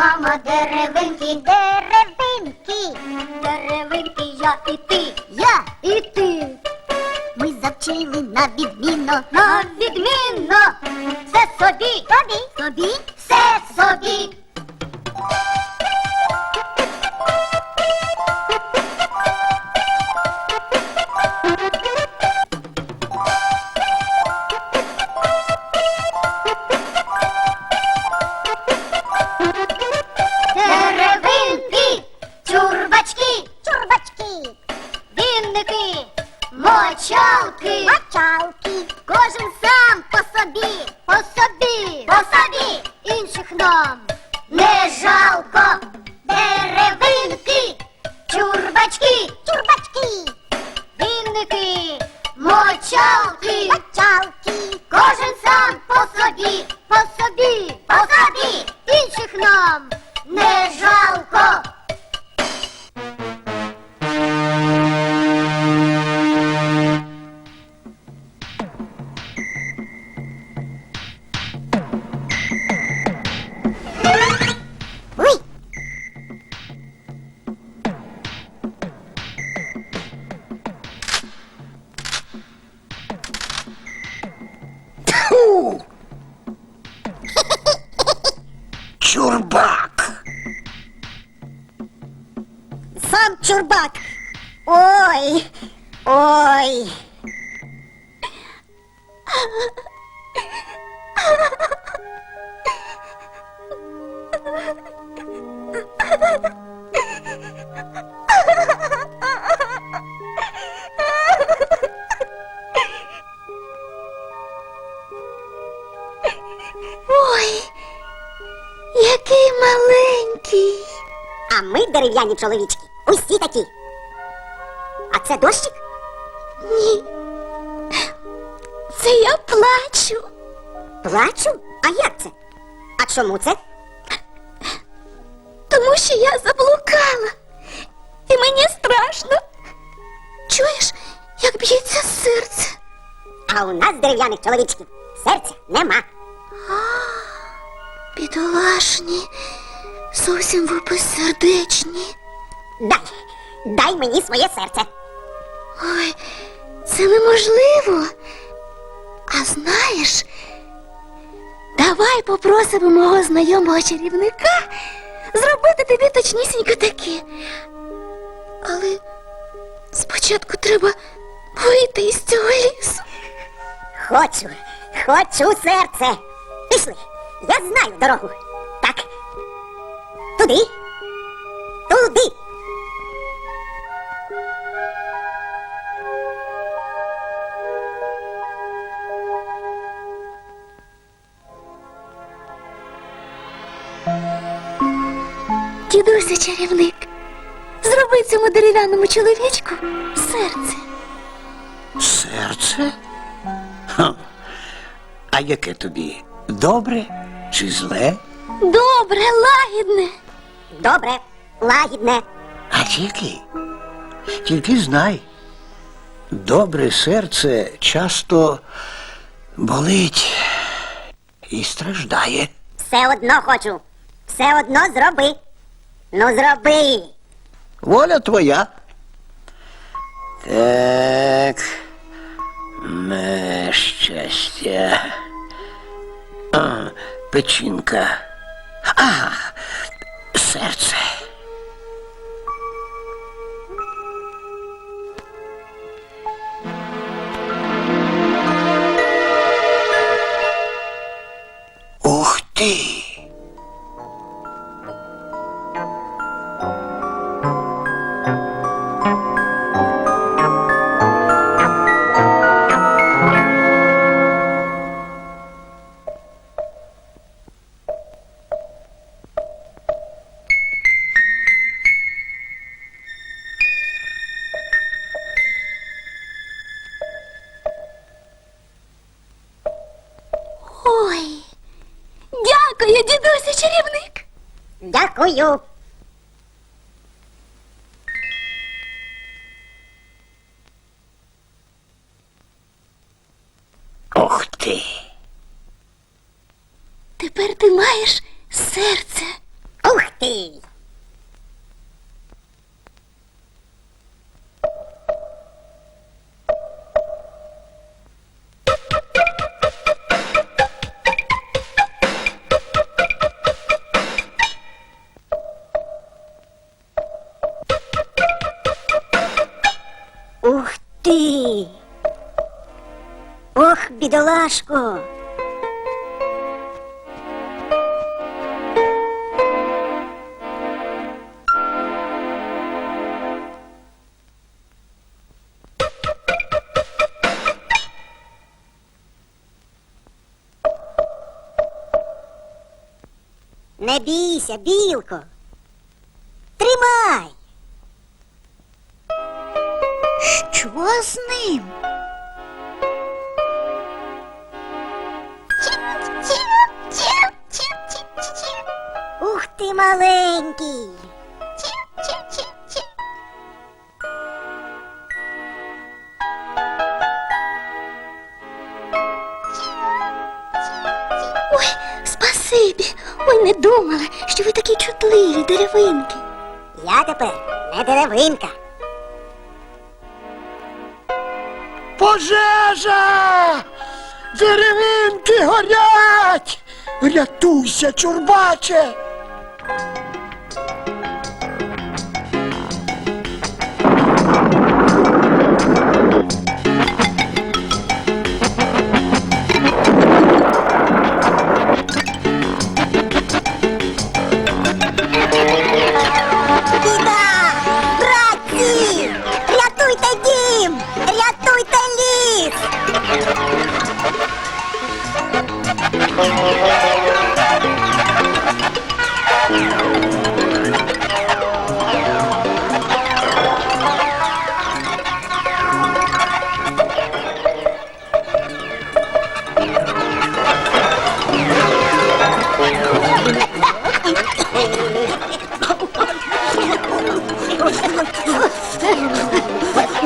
мама, деревинки, деревинки, деревинки, я і ти, я і ти. Ми завчили на відмінно, на відмінно, все собі, собі, собі, все собі. Деревинки, Фу! Чурбак! Сам чурбак. Ой, ой. дерев'яні чоловічки. Усі такі. А це дощик? Ні. Це я плачу. Плачу? А як це? А чому це? Тому що я заблукала. І мені страшно. Чуєш, як б'ється серце? А у нас дерев'яних чоловічків серця нема. Бідолашні, зовсім ви безсердечні. Дай, дай мені своє серце. Ой, це неможливо. А знаєш, давай попросимо мого знайомого чарівника зробити тобі точнісінько таке. Але спочатку треба вийти із цього лісу. Хочу, хочу серце. Пішли, я знаю дорогу. Туди. Туди. Дідуся чарівник, зроби цьому дерев'яному чоловічку серце. Серце? Ха. А яке тобі? Добре чи зле? Добре, лагідне. Добре, лагідне. А тільки? Тільки знай. Добре серце часто болить і страждає. Все одно хочу. Все одно зроби. Ну зроби. Воля твоя. Так. Не щастя. Печінка. А, серце. Дякую. Ох ти! Тепер ти маєш серце. Ух ти. Бідолашко! Не бійся, білко. Тримай. Що з ним? Маленький. Ой, спасибі. Ой, не думала, що ви такі чутливі деревинки. Я тепер не деревинка. Пожежа! Деревинки горять! Рятуйся, чурбаче!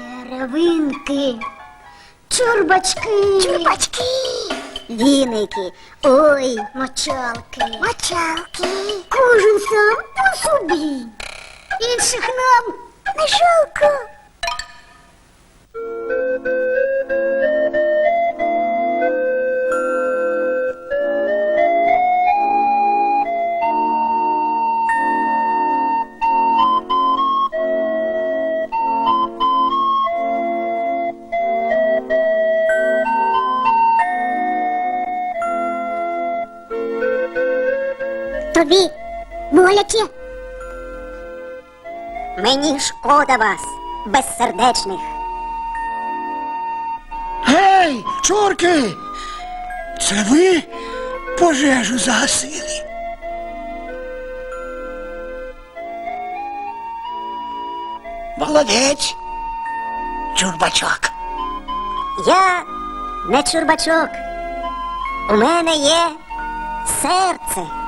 Деревинки, чурбачки, чурбачки, віники, ой, мочалки, мочалки. Кожен сам по собі. Інших нам не жалко. Тобі боляче? Мені шкода вас, безсердечних. Гей, чорки! Це ви пожежу загасили? Молодець, чурбачок. Я не чурбачок. У мене є серце.